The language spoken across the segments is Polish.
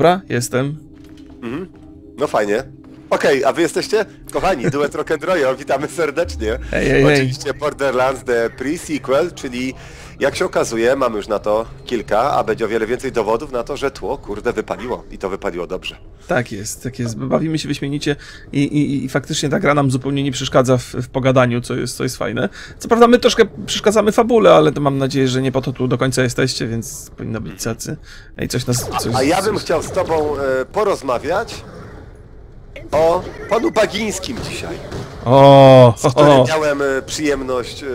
Dobra, jestem. No fajnie. Okej, a wy jesteście? Kochani, Duet Rock and Roll, witamy serdecznie. Hej, hej. Oczywiście Borderlands The Pre-Sequel, czyli jak się okazuje, mamy już na to kilka, a będzie o wiele więcej dowodów na to, że tło, kurde, wypaliło. I to wypaliło dobrze. Tak jest, tak jest. Bawimy się wyśmienicie i, i, i faktycznie ta gra nam zupełnie nie przeszkadza w, w pogadaniu, co jest, co jest fajne. Co prawda my troszkę przeszkadzamy fabule, ale to mam nadzieję, że nie po to tu do końca jesteście, więc powinno być cacy. Ej, coś nas... Coś, A ja bym coś... chciał z tobą e, porozmawiać o panu Bagińskim dzisiaj. O, z którym o, miałem e, przyjemność e,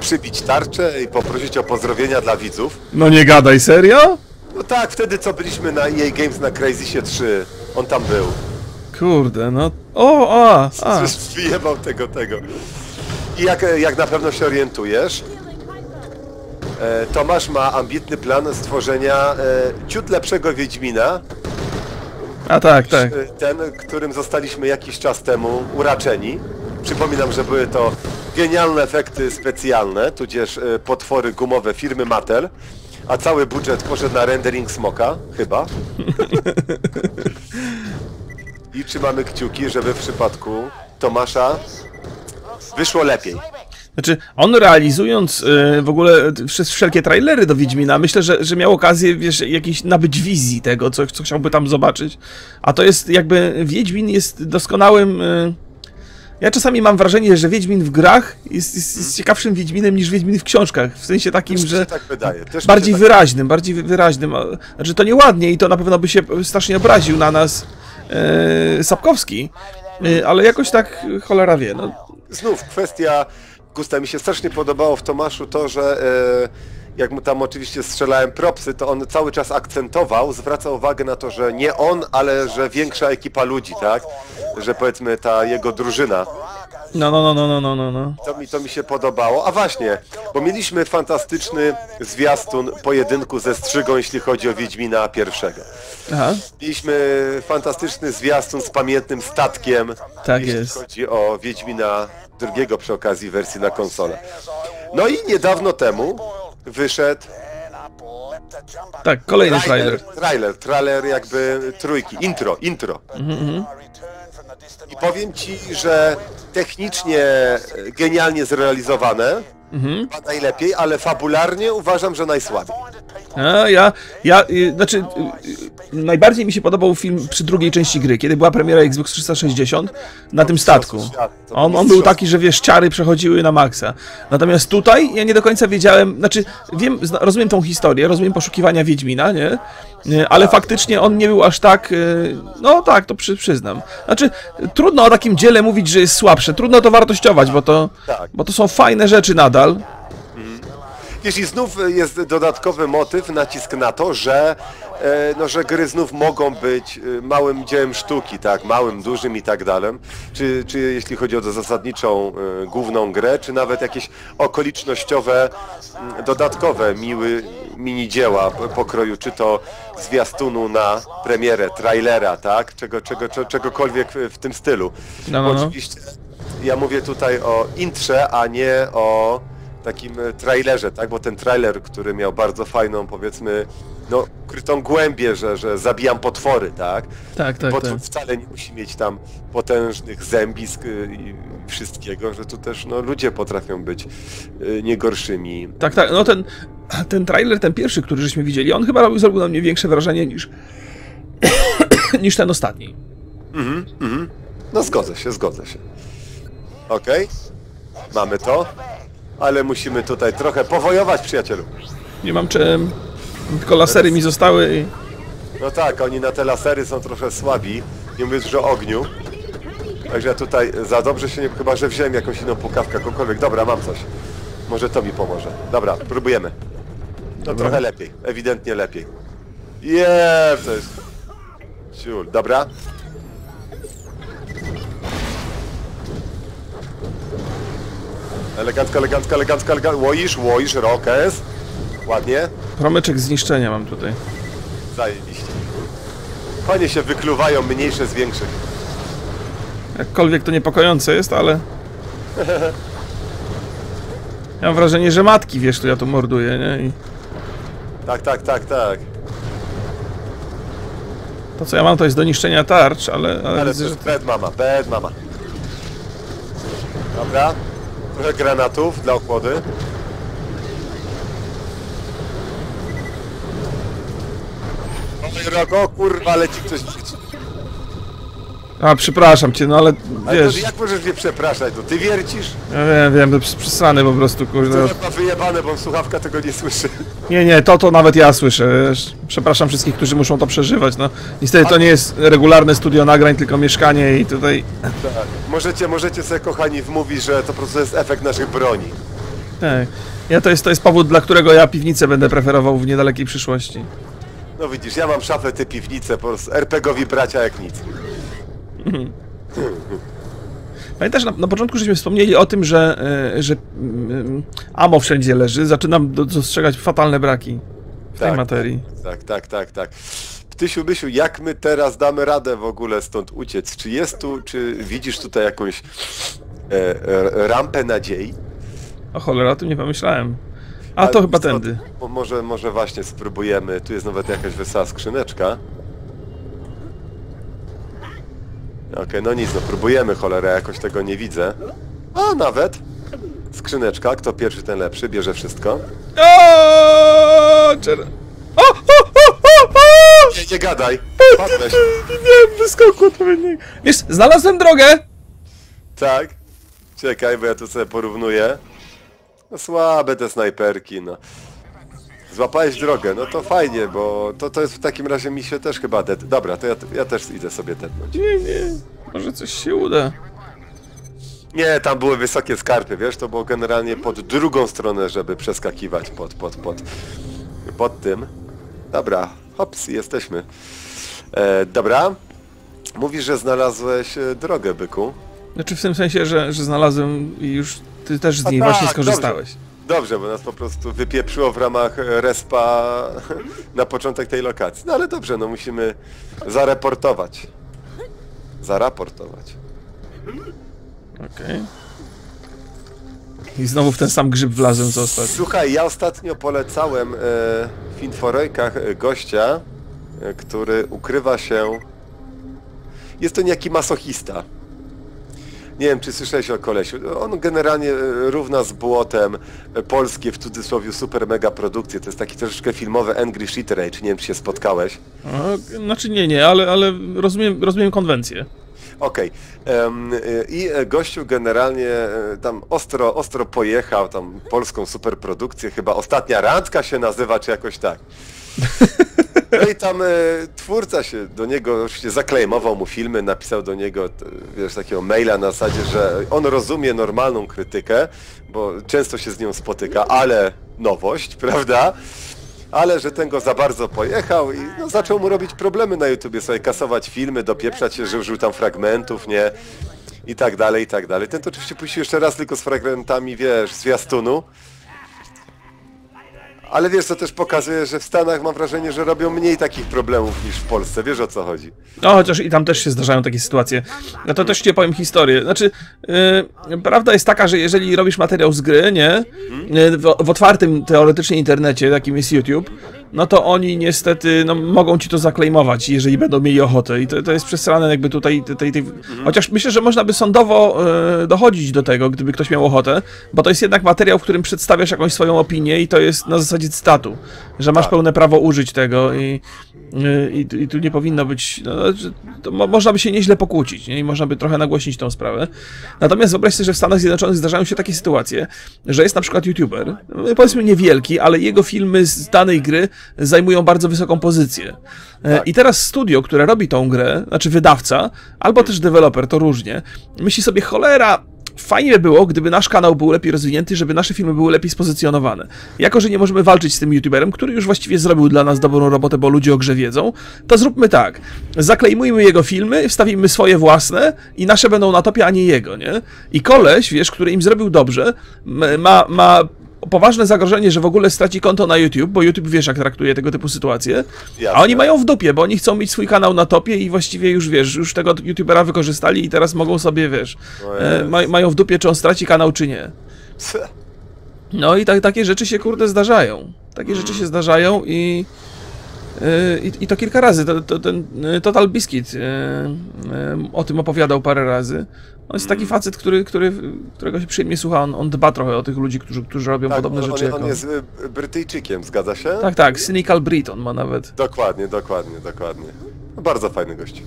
przybić tarczę i poprosić o pozdrowienia dla widzów. no nie gadaj, serio? No tak, wtedy co byliśmy na EA Games na Crazysie 3, on tam był. Kurde, no... O, a, a. Wyjebał tego, tego. I jak, jak na pewno się orientujesz, e, Tomasz ma ambitny plan stworzenia e, ciut lepszego Wiedźmina, A tak, tak. e, ten, którym zostaliśmy jakiś czas temu uraczeni. Przypominam, że były to genialne efekty specjalne, tudzież e, potwory gumowe firmy Mattel, a cały budżet poszedł na rendering smoka, chyba. I trzymamy kciuki, żeby w przypadku Tomasza wyszło lepiej. Znaczy, on realizując y, w ogóle y, wsz- wszelkie trailery do Wiedźmina, myślę, że, że miał okazję, wiesz, jakiejś nabyć wizji tego, co, co chciałby tam zobaczyć. A to jest jakby, Wiedźmin jest doskonałym... Y, ja czasami mam wrażenie, że Wiedźmin w grach jest, jest, jest ciekawszym Wiedźminem niż Wiedźmin w książkach. W sensie takim, że się tak wydaje. Też bardziej tak... wyraźnym, bardziej wy- wyraźnym. Znaczy, to nieładnie i to na pewno by się strasznie obraził na nas e, Sapkowski. E, ale jakoś tak cholera wie, no. Znów kwestia gusta. Mi się strasznie podobało w Tomaszu to, że e, jak mu tam oczywiście strzelałem propsy, to on cały czas akcentował, zwracał uwagę na to, że nie on, ale że większa ekipa ludzi, tak? Że powiedzmy ta jego drużyna. No, no, no, no, no, no, no, no. To mi, to mi się podobało. A właśnie, bo mieliśmy fantastyczny zwiastun pojedynku ze Strzygą, jeśli chodzi o Wiedźmina pierwszego. Aha, Mieliśmy fantastyczny zwiastun z pamiętnym statkiem, Tak jeśli jest. chodzi o Wiedźmina drugiego przy okazji wersji na konsolę. No i niedawno temu wyszedł tak, kolejny trailer. trailer, trailer jakby trójki, intro, intro. I powiem ci, że technicznie genialnie zrealizowane, chyba najlepiej, ale fabularnie uważam, że najsłabiej. A, ja, ja, y, znaczy, y, y, najbardziej mi się podobał film przy drugiej części gry, kiedy była premiera Xbox 360 na tym statku. On, on był taki, że wiesz, ciary przechodziły na maksa. Natomiast tutaj ja nie do końca wiedziałem, znaczy, wiem, zna- rozumiem tą historię, rozumiem poszukiwania Wiedźmina, nie? Ale faktycznie on nie był aż tak, no tak, to przy, przyznam. Znaczy, trudno o takim dziele mówić, że jest słabsze, trudno to wartościować, bo to, Tak. bo to są fajne rzeczy nadal. Jeśli znów jest dodatkowy motyw, nacisk na to, że, e, no, że gry znów mogą być e, małym dziełem sztuki, tak, małym, dużym i tak dalej, czy, czy jeśli chodzi o zasadniczą e, główną grę, czy nawet jakieś okolicznościowe, m, dodatkowe, miły, mini dzieła pokroju, czy to zwiastunu na premierę, trailera, tak, czego, czego, cze- czegokolwiek w, tym stylu. No, no, no. Oczywiście ja mówię tutaj o intrze, a nie o takim e, trailerze, tak? Bo ten trailer, który miał bardzo fajną, powiedzmy, no, krytą głębię, że, że zabijam potwory, tak? Tak, tak, Potwór tak. wcale nie musi mieć tam potężnych zębisk y, i wszystkiego, że tu też no, ludzie potrafią być y, nie gorszymi. Tak, tak, no ten, ten trailer, ten pierwszy, który żeśmy widzieli, on chyba robił, zrobił na mnie większe wrażenie niż, niż ten ostatni. Mhm, mhm. No zgodzę się, zgodzę się. Okej, mamy to, ale musimy tutaj trochę powojować, przyjacielu. Nie mam czym, tylko lasery mi zostały i... No tak, oni na te lasery są trochę słabi, nie mówiąc już o ogniu. Także ja tutaj za dobrze się nie... Chyba, że wziąłem jakąś inną pukawkę, kogokolwiek. Dobra, mam coś. Może to mi pomoże. Dobra, próbujemy. No Dobra. trochę lepiej, ewidentnie lepiej. Jeee, to jest... Ciul, dobra. Elegancko, elegancko, elegancko, elegancko. Łoisz, łoisz, rokes. Ładnie. Promyczek zniszczenia mam tutaj. Zajebiście. Panie się wykluwają mniejsze z większych. Jakkolwiek to niepokojące jest, ale... Ja mam wrażenie, że matki, wiesz, tu ja tu morduję, nie? I... Tak, tak, tak, tak. To co ja mam to jest do niszczenia tarcz, ale, ale, Ale to widzę, że... jest bad mama, bad mama. Dobra. Trochę granatów dla. Oj, Rogo, kurwa, leci ktoś. A, przepraszam cię, no ale Ale wiesz, to, jak możesz mnie przepraszać? No ty wiercisz? ja wiem, wiem, to przesrane po prostu, kurde. To ma wyjebane, bo słuchawka tego nie słyszy. Nie, nie, to to nawet ja słyszę, wiesz. Przepraszam wszystkich, którzy muszą to przeżywać, no. Niestety to nie jest regularne studio nagrań, tylko mieszkanie i tutaj... Tak. Możecie, możecie sobie, kochani, wmówić, że to po prostu jest efekt naszych broni. Tak. Ja to jest, to jest powód, dla którego ja piwnicę będę preferował w niedalekiej przyszłości. No widzisz, ja mam szafę, ty piwnicę, po prostu RPGowi bracia jak nic. Pamiętasz, na, na początku żeśmy wspomnieli o tym, że, e, że mm, amo wszędzie leży. Zaczynam do- dostrzegać fatalne braki w tej Tak. materii. Tak, tak, tak, tak. Ptysiu, Mysiu, jak my teraz damy radę w ogóle stąd uciec? Czy jest tu, czy widzisz tutaj jakąś e, e, rampę nadziei? O cholera, o tym nie pomyślałem. A to chyba co, tędy. mo- Może, może właśnie spróbujemy. Tu jest nawet jakaś wesoła skrzyneczka. Okej, no nic, no próbujemy, cholera, jakoś tego nie widzę. A, nawet. Skrzyneczka, kto pierwszy, ten lepszy, bierze wszystko. O, czer... o, o, o, o, o! Nie, nie gadaj! Padłeś. Nie, wyskokł odpowiednik. Wiesz, znalazłem drogę! Tak? Czekaj, bo ja tu sobie porównuję. No słabe te snajperki, no. Złapałeś drogę, no to fajnie, bo to, to jest w takim razie mi się też chyba det... Dobra, to ja, ja też idę sobie tetnąć. Nie, nie, może coś się uda. Nie, tam były wysokie skarpy, wiesz, to było generalnie pod drugą stronę, żeby przeskakiwać pod, pod, pod, pod tym. Dobra, hops, jesteśmy. E, dobra. Mówisz, że znalazłeś e, drogę, byku. Znaczy w tym sensie, że, że znalazłem i już ty też z A niej tak, właśnie skorzystałeś. Dobrze, bo nas po prostu wypieprzyło w ramach e, respa na początek tej lokacji. No ale dobrze, no musimy zareportować. Zaraportować. Okej. I znowu w ten sam grzyb wlazłem co ostatnio. Słuchaj, ja ostatnio polecałem e, w Inforojkach e, gościa, e, który ukrywa się... Jest to niejaki masochista. Nie wiem, czy słyszałeś o kolesiu. On generalnie e, równa z błotem e, polskie, w cudzysłowie, super mega produkcje. To jest taki troszeczkę filmowy Angry Shit Rage. Nie wiem, czy się spotkałeś. O, znaczy nie, nie, ale, ale rozumiem, rozumiem konwencję. Okej. Em, y, I e, gościu generalnie e, tam ostro, ostro pojechał, tam polską superprodukcję, chyba Ostatnia Randka się nazywa, czy jakoś tak. No i tam e, twórca się do niego oczywiście zaklejmował mu filmy, napisał do niego, t, wiesz, takiego maila na zasadzie, że on rozumie normalną krytykę, bo często się z nią spotyka, ale nowość, prawda? Ale że ten go za bardzo pojechał i no, zaczął mu robić problemy na YouTubie, sobie kasować filmy, dopieprzać się, że użył tam fragmentów, nie? I tak dalej, i tak dalej. Ten to oczywiście puścił jeszcze raz tylko z fragmentami, wiesz, zwiastunu. Ale wiesz, to też pokazuje, że w Stanach mam wrażenie, że robią mniej takich problemów niż w Polsce. Wiesz o co chodzi? No chociaż i tam też się zdarzają takie sytuacje. No to też ci opowiem historię. Znaczy, yy, prawda jest taka, że jeżeli robisz materiał z gry, nie? Yy, w, w otwartym teoretycznie internecie, jakim jest YouTube, no to oni niestety no, mogą ci to zaklejmować, jeżeli będą mieli ochotę. I to, to jest przesrane jakby tutaj tej, tej... Chociaż myślę, że można by sądowo yy, dochodzić do tego, gdyby ktoś miał ochotę, bo to jest jednak materiał, w którym przedstawiasz jakąś swoją opinię i to jest na zasadzie cytatu, że masz Tak. pełne prawo użyć tego i, i, i tu nie powinno być... No, to mo, można by się nieźle pokłócić nie? i można by trochę nagłośnić tą sprawę. Natomiast wyobraź sobie, że w Stanach Zjednoczonych zdarzają się takie sytuacje, że jest na przykład youtuber, no, powiedzmy niewielki, ale jego filmy z danej gry zajmują bardzo wysoką pozycję. E, Tak. I teraz studio, które robi tą grę, znaczy wydawca, albo też deweloper, to różnie, myśli sobie, cholera, fajnie by było, gdyby nasz kanał był lepiej rozwinięty, żeby nasze filmy były lepiej spozycjonowane. Jako, że nie możemy walczyć z tym youtuberem, który już właściwie zrobił dla nas dobrą robotę, bo ludzie o grze wiedzą, to zróbmy tak. Zaklejmujmy jego filmy, wstawimy swoje własne i nasze będą na topie, a nie jego, nie? I koleś, wiesz, który im zrobił dobrze, ma, ma poważne zagrożenie, że w ogóle straci konto na YouTube, bo YouTube wiesz, jak traktuje tego typu sytuacje, a oni mają w dupie, bo oni chcą mieć swój kanał na topie i właściwie już, wiesz, już tego YouTubera wykorzystali i teraz mogą sobie, wiesz, O e, ma, mają w dupie, czy on straci kanał, czy nie. No i tak, takie rzeczy się, kurde, zdarzają. Takie rzeczy się zdarzają i... E, I, I to kilka razy. To, to, ten e, Total Biscuit o tym opowiadał parę razy. On jest taki facet, który, który, którego się przyjemnie słucha. On, on dba trochę o tych ludzi, którzy, którzy robią Tak, podobne on, rzeczy on, on jest y, Brytyjczykiem, zgadza się? Tak, tak. Cynical Brit on ma nawet. Dokładnie, dokładnie, dokładnie. No, bardzo fajny gość.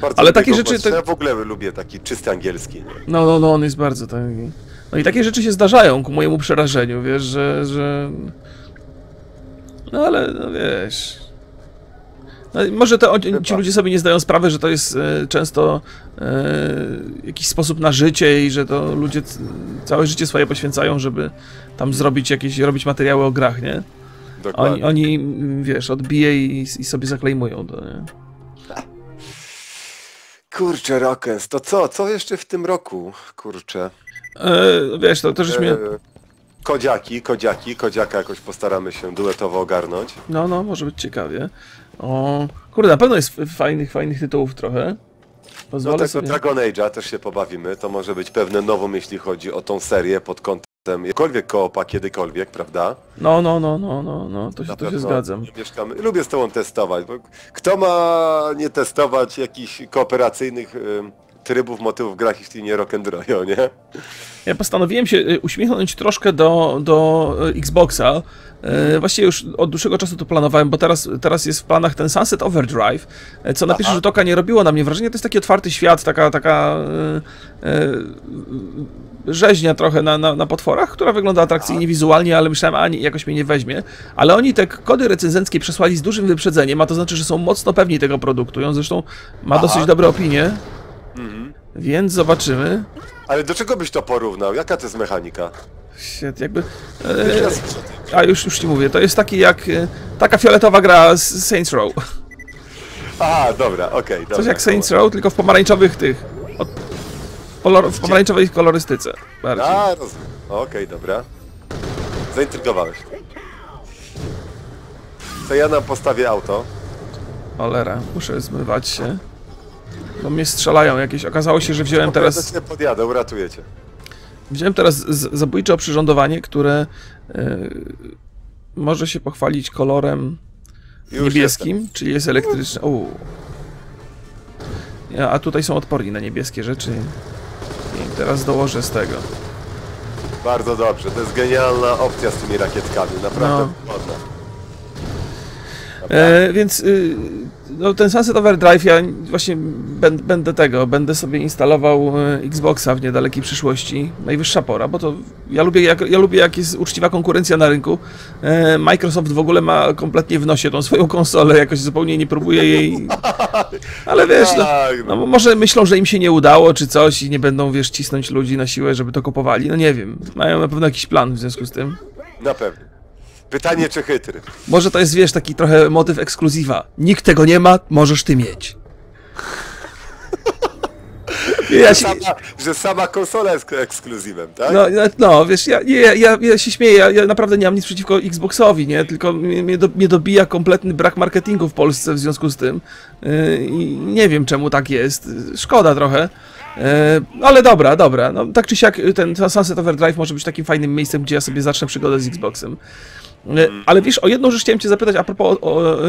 Bardzo Ale takie rzeczy to- Ja w ogóle lubię taki czysty angielski. Nie? No, no, no, on jest bardzo taki. No i takie rzeczy się zdarzają ku mojemu przerażeniu, wiesz, że. że... No ale, no wiesz. No, może to, ci ludzie sobie nie zdają sprawy, że to jest e, często e, jakiś sposób na życie i że to ludzie całe życie swoje poświęcają, żeby tam zrobić jakieś, robić materiały o grach, nie? Dokładnie. Oni, oni mm, wiesz, odbije i, i sobie zaklejmują to, nie? Kurczę, Rockens, to co? Co jeszcze w tym roku? Kurczę. E, wiesz, to, to żeśmy... E, kodziaki, kodziaki, kodziaka jakoś postaramy się duetowo ogarnąć. No, no, może być ciekawie. O, kurde, na pewno jest fajnych, fajnych tytułów trochę. Pozwolę tego sobie... Dragon Age'a też się pobawimy. To może być pewne nową, jeśli chodzi o tą serię pod kątem jakkolwiek koopa kiedykolwiek, prawda? No, no, no, no, no, no, to się, to się zgadzam. Mieszkamy. Lubię z tobą testować, bo kto ma nie testować jakichś kooperacyjnych ym, trybów, motywów w grach, jeśli nie rock'n'roll, nie? Ja postanowiłem się y, uśmiechnąć troszkę do, do y, Xboxa. Y, Właściwie już od dłuższego czasu to planowałem, bo teraz, teraz jest w planach ten Sunset Overdrive, co na pierwszy rzut oka nie robiło na mnie wrażenia. To jest taki otwarty świat, taka, taka y, y, rzeźnia trochę na, na, na potworach, która wygląda atrakcyjnie wizualnie, ale myślałem, a nie, jakoś mnie nie weźmie. Ale oni te kody recenzenckie przesłali z dużym wyprzedzeniem, a to znaczy, że są mocno pewni tego produktu. I on zresztą ma Aha. dosyć dobre opinie. Więc zobaczymy. Ale do czego byś to porównał? Jaka to jest mechanika? Shit, jakby... E, a już, już ci mówię, to jest taki jak... e, Taka fioletowa gra z Saints Row. Aha, dobra, okej, dobra. Coś jak Saints Row, tylko w pomarańczowych tych... Od, kolor, w pomarańczowej kolorystyce. Bardziej. A, rozumiem. Okej, dobra. Zaintrygowałeś. To ja nam postawię auto. Cholera, muszę zmywać się. Bo mnie strzelają jakieś. Okazało się, że wziąłem teraz... podjadę, uratuję cię. Wziąłem teraz zabójcze oprzyrządowanie, które... e, może się pochwalić kolorem Już niebieskim, czyli jest. Ja, a tutaj są odporni na niebieskie rzeczy. I teraz dołożę z tego. jestem. Bardzo dobrze, to jest genialna opcja z tymi rakietkami, naprawdę No. ładna. E, więc y, no, ten Sunset Overdrive ja właśnie ben, będę tego, będę sobie instalował e, Xboxa w niedalekiej przyszłości. Najwyższa pora, bo to ja lubię jak, ja lubię jak jest uczciwa konkurencja na rynku. E, Microsoft w ogóle ma kompletnie w nosie tą swoją konsolę, jakoś zupełnie nie próbuje jej... Ale wiesz, no, Tak, no bo może myślą, że im się nie udało czy coś i nie będą, wiesz, cisnąć ludzi na siłę, żeby to kupowali. No nie wiem, mają na pewno jakiś plan w związku z tym. Na pewno. Pytanie, czy chytry? Może to jest, wiesz, taki trochę motyw ekskluzywa. Nikt tego nie ma, możesz ty mieć. Ja się, Sama, że sama konsola jest ekskluzywem, tak? no, no, wiesz, ja, nie, ja, ja, się śmieję, ja, ja naprawdę nie mam nic przeciwko Xboxowi, nie? Tylko mnie, do, mnie dobija kompletny brak marketingu w Polsce w związku z tym. Yy, nie wiem, czemu tak jest. Szkoda trochę. Yy, ale dobra, dobra. No, tak czy siak ten Sunset Overdrive może być takim fajnym miejscem, gdzie ja sobie zacznę przygodę z Xboxem. E, Ale wiesz, o jedną rzecz chciałem cię zapytać a propos o, o, e,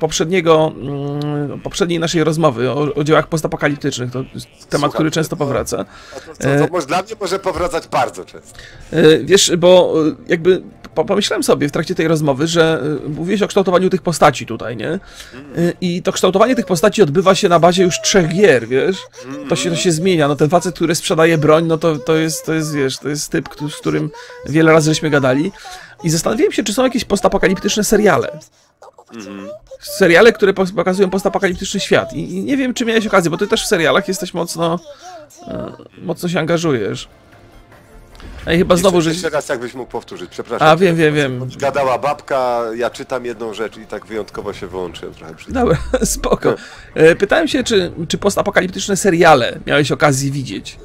poprzedniego, mm, poprzedniej naszej rozmowy o, o dziełach postapokaliptycznych. To jest temat, Słucham który często to- powraca. A to, co, to może, dla mnie może powracać bardzo często. E, Wiesz, bo e, jakby po, pomyślałem sobie w trakcie tej rozmowy, że e, mówiłeś o kształtowaniu tych postaci tutaj, nie? E, I to kształtowanie tych postaci odbywa się na bazie już trzech gier, wiesz? To się, to się zmienia. No ten facet, który sprzedaje broń, no to, to jest, to jest, wiesz, to jest typ, z którym wiele razy żeśmy gadali. I zastanowiłem się, czy są jakieś postapokaliptyczne seriale. Seriale, które pokazują postapokaliptyczny świat. I, nie wiem, czy miałeś okazję, bo ty też w serialach jesteś mocno, e, mocno się angażujesz. Ej, chyba znowu, jeszcze, że... jeszcze raz jakbyś mógł powtórzyć, przepraszam. A, wiem, wiem, wiem. Gadała babka, ja czytam jedną rzecz i tak wyjątkowo się wyłączyłem trochę przy. Dobra, spoko. E, Pytałem się, czy, czy postapokaliptyczne seriale miałeś okazję widzieć.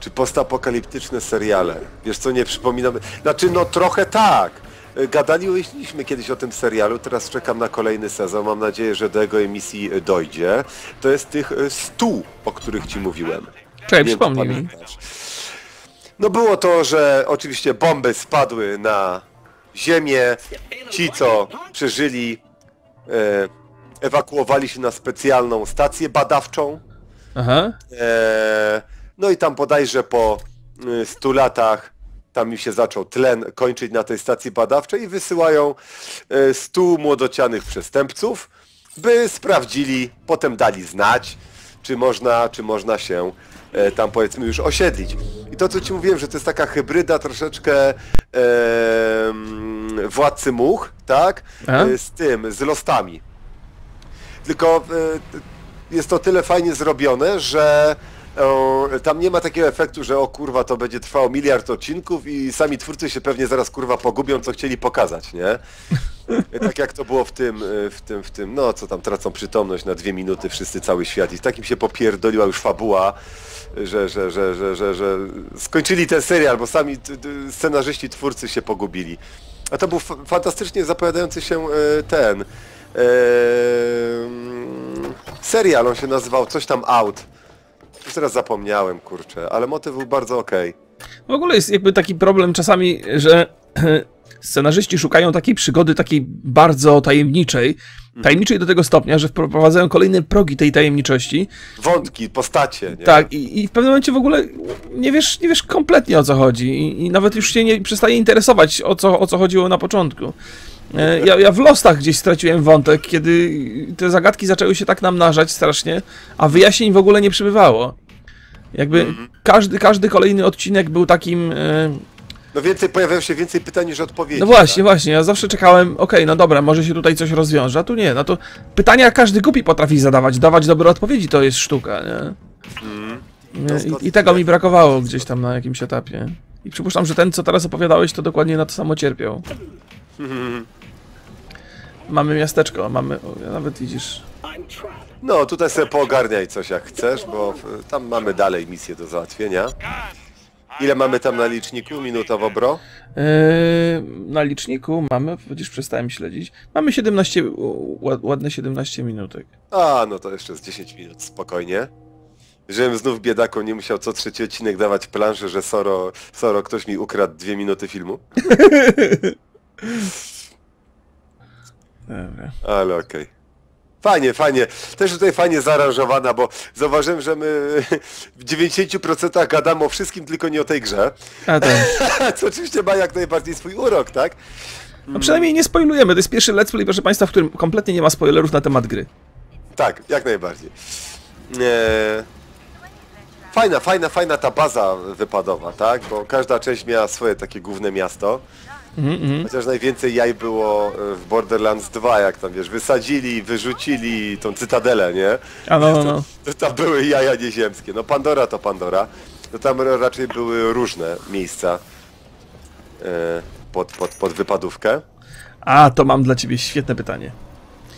Czy postapokaliptyczne seriale? Wiesz co, nie przypominam. Znaczy, no trochę tak. Y, Gadaliśmy kiedyś o tym serialu, teraz czekam na kolejny sezon. Mam nadzieję, że do jego emisji y, dojdzie. To jest tych stu, o których ci mówiłem. Czekaj, przypomnij mi. pamiętasz. No było to, że oczywiście bomby spadły na ziemię ci, co przeżyli, e, ewakuowali się na specjalną stację badawczą. Aha. E, no i tam bodajże po y, 100 latach tam im się zaczął tlen kończyć na tej stacji badawczej i wysyłają e, 100 młodocianych przestępców, by sprawdzili, potem dali znać, czy można, czy można się e, tam powiedzmy już osiedlić. I to co ci mówiłem, że to jest taka hybryda troszeczkę e, władcy much, tak? Aha. E, z tym, z lostami. Tylko e, jest to tyle fajnie zrobione, że o, tam nie ma takiego efektu, że o kurwa to będzie trwało miliard odcinków i sami twórcy się pewnie zaraz kurwa pogubią, co chcieli pokazać, nie? Tak jak to było w tym, e, w tym, w tym, no co tam tracą przytomność na dwie minuty wszyscy, cały świat i takim się popierdoliła już fabuła, że, że, że, że, że, że skończyli ten serial, bo sami scenarzyści, twórcy się pogubili. A to był fa- fantastycznie zapowiadający się e, ten e, serial, on się nazywał coś tam Out. Już teraz zapomniałem, kurczę, ale motyw był bardzo okej. W ogóle jest jakby taki problem czasami, że scenarzyści szukają takiej przygody, takiej bardzo tajemniczej. Tajemniczej do tego stopnia, że wprowadzają kolejne progi tej tajemniczości. Wątki, postacie, nie? Tak, i, i w pewnym momencie w ogóle nie wiesz, nie wiesz kompletnie o co chodzi. I, i nawet już się nie przestaje interesować o co, o co chodziło na początku. E, Ja, ja w Lostach gdzieś straciłem wątek, kiedy te zagadki zaczęły się tak namnażać strasznie, a wyjaśnień w ogóle nie przybywało. Jakby każdy, każdy kolejny odcinek był takim. e, No więcej, pojawiało się więcej pytań niż odpowiedzi. No właśnie, właśnie, ja zawsze czekałem, okej, no dobra, może się tutaj coś rozwiąże, a tu nie, no to pytania każdy głupi potrafi zadawać, dawać dobre odpowiedzi to jest sztuka, nie? Nie, I, I tego mi brakowało gdzieś tam na jakimś etapie. I przypuszczam, że ten, co teraz opowiadałeś, to dokładnie na to samo cierpiał. Mamy miasteczko, mamy, o, nawet widzisz, No, tutaj sobie poogarniaj coś jak chcesz, bo w- tam mamy dalej misję do załatwienia. Ile mamy tam na liczniku? Minutowo, bro? Eee, na liczniku mamy, widzisz, przestałem śledzić, mamy 17, ła- ładne 17 minutek. A, no to jeszcze z 10 minut, spokojnie. Żebym znów biedaką nie musiał co trzeci odcinek dawać planszę, że Soro, Soro ktoś mi ukradł dwie minuty filmu. Dobra. Ale okej. Fajnie, fajnie. Też tutaj fajnie zaaranżowana, bo zauważyłem, że my w 90% gadamy o wszystkim, tylko nie o tej grze. A tak. Co oczywiście ma jak najbardziej swój urok, tak? No przynajmniej nie spoilujemy, to jest pierwszy let's play, proszę państwa, w którym kompletnie nie ma spoilerów na temat gry. Tak, jak najbardziej. Eee, fajna, fajna, fajna ta baza wypadowa, tak? Bo każda część miała swoje takie główne miasto. Chociaż najwięcej jaj było e, w Borderlands 2, jak tam wiesz, wysadzili, wyrzucili tą cytadelę, nie? A no, no, no. To tam były jaja nieziemskie. No Pandora to Pandora. No tam raczej były różne miejsca e, pod, pod, pod wypadówkę. A, to mam dla ciebie świetne pytanie.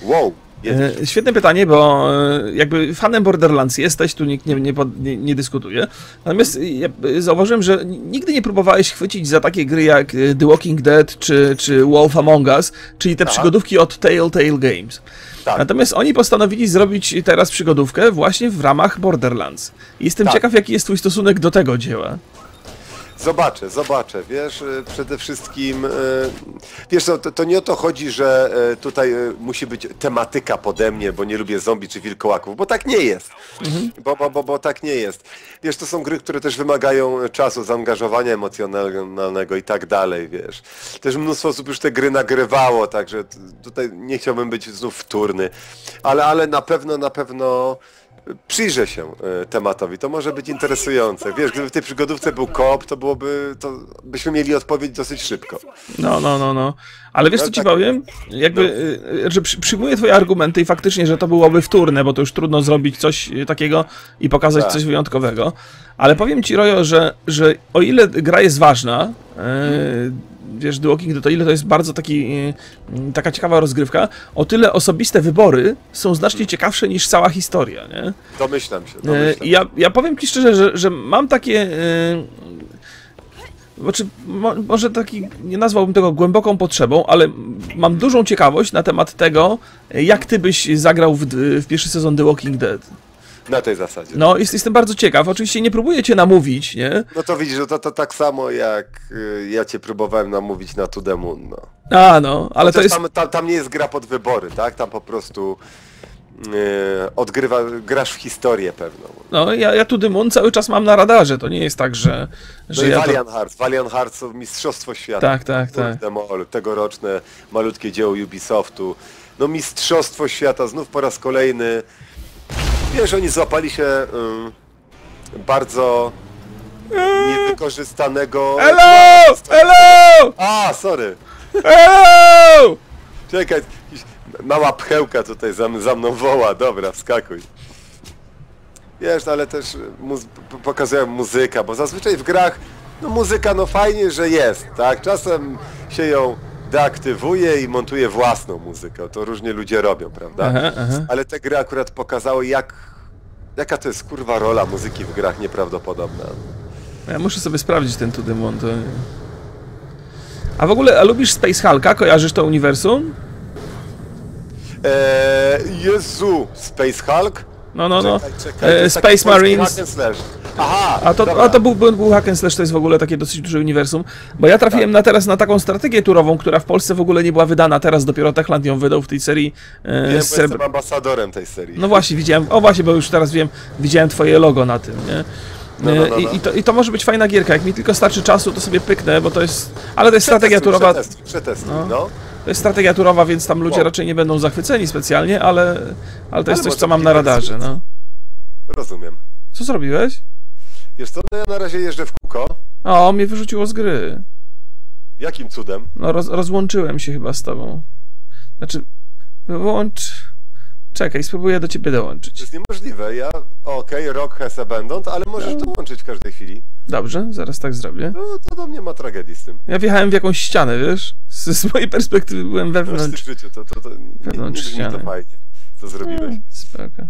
Wow! E, Świetne pytanie, bo e, jakby fanem Borderlands jesteś, tu nikt nie, nie, nie, nie dyskutuje. Natomiast e, ja zauważyłem, że nigdy nie próbowałeś chwycić za takie gry jak The Walking Dead czy, czy Wolf Among Us, czyli te przygodówki od Telltale Games. Tak. Natomiast oni postanowili zrobić teraz przygodówkę właśnie w ramach Borderlands. I Jestem Tak. ciekaw, jaki jest twój stosunek do tego dzieła. Zobaczę, zobaczę, wiesz, y, przede wszystkim, y, wiesz, no, to, to nie o to chodzi, że y, tutaj musi być tematyka pode mnie, bo nie lubię zombie czy wilkołaków, bo tak nie jest, bo, bo, bo, bo tak nie jest. Wiesz, to są gry, które też wymagają czasu, zaangażowania emocjonalnego i tak dalej, wiesz. Też mnóstwo osób już te gry nagrywało, także tutaj nie chciałbym być znów wtórny, ale, ale na pewno, na pewno przyjrzę się e, tematowi, to może być interesujące. Wiesz, gdyby w tej przygodówce był koop, to byłoby, to byśmy mieli odpowiedź dosyć szybko. No, no, no, no. Ale wiesz, No co ci tak. powiem? Jakby, y, że przy, przyjmuję twoje argumenty i faktycznie, że to byłoby wtórne, bo to już trudno zrobić coś y, takiego i pokazać Tak. coś wyjątkowego. Ale powiem ci, Rojo, że, że o ile gra jest ważna, y, wiesz, The Walking Dead, to ile to jest bardzo taki, y, taka ciekawa rozgrywka, o tyle osobiste wybory są znacznie ciekawsze niż cała historia, nie? Domyślam się, E, domyślam. Ja, ja powiem ci szczerze, że, że mam takie. e, Znaczy, mo, może taki, nie nazwałbym tego głęboką potrzebą, ale mam dużą ciekawość na temat tego, jak ty byś zagrał w, w pierwszy sezon The Walking Dead. Na tej zasadzie. No, jest, jestem bardzo ciekaw. Oczywiście nie próbuję cię namówić, nie? No to widzisz, że to, to tak samo jak y, ja cię próbowałem namówić na To The Moon, no. A, no, ale to jest... Tam, tam, tam nie jest gra pod wybory, tak? Tam po prostu y, odgrywa, grasz w historię pewną. No, ja, ja tu Dymon cały czas mam na radarze. To nie jest tak, że, No że i ja to... Valiant Hearts, Valiant Hearts to mistrzostwo świata. Tak, tak, tak. Kurde mol, tegoroczne malutkie dzieło Ubisoftu. No mistrzostwo świata, znów po raz kolejny. Wiesz, oni złapali się ym, bardzo niewykorzystanego... Hello! Hello! A, sorry. Hello! Czekaj, mała pchełka tutaj za, za mną woła, dobra, wskakuj. Wiesz, ale też muz- p- pokazują muzyka, bo zazwyczaj w grach, no muzyka no fajnie, że jest, tak? Czasem się ją deaktywuje i montuje własną muzykę, to różnie ludzie robią, prawda? Aha, aha. Ale te gry akurat pokazały jak, jaka to jest kurwa rola muzyki w grach nieprawdopodobna. Ja muszę sobie sprawdzić ten To Dymon. To... A w ogóle, a lubisz Space Hulka? Kojarzysz to uniwersum? Eee, Jezu, Space Hulk? No, no, no. Czekaj, czekaj, E, Space Marines. Aha, A to, dobra. a to był, był, był hack and slash, to jest w ogóle takie dosyć duże uniwersum, bo ja trafiłem Tak. na teraz na taką strategię turową, która w Polsce w ogóle nie była wydana, teraz dopiero Techland ją wydał w tej serii e, Wiem, srebr- jestem ambasadorem tej serii. No właśnie, widziałem, o właśnie, bo już teraz wiem, widziałem twoje logo na tym, nie? No, no, no, E, I, no. i, to, I to może być fajna gierka, jak mi tylko starczy czasu, to sobie pyknę, bo to jest... Ale to jest strategia Przetestuj, turowa, Przetestuj, przetestuj, No. To jest strategia turowa, więc tam ludzie raczej nie będą zachwyceni specjalnie, ale, ale to jest Ale coś, co mam na radarze, no. Rozumiem. Co zrobiłeś? Wiesz co, no ja na razie jeżdżę w kółko. O, mnie wyrzuciło z gry. Jakim cudem? No, roz, rozłączyłem się chyba z tobą. Znaczy, wyłącz... Czekaj, spróbuję do ciebie To dołączyć. jest niemożliwe. Ja, okej, rock has abandoned, ale możesz No. dołączyć w każdej chwili. Dobrze, zaraz tak zrobię. No, to do mnie ma tragedii z tym. Ja wjechałem w jakąś ścianę, wiesz? Z, z mojej perspektywy byłem Wewnątrz. wewnątrz. w życiu, to, to, to nie, nie Wewnątrz brzmi to ściany. fajnie, co zrobiłeś. Hmm, Spoko.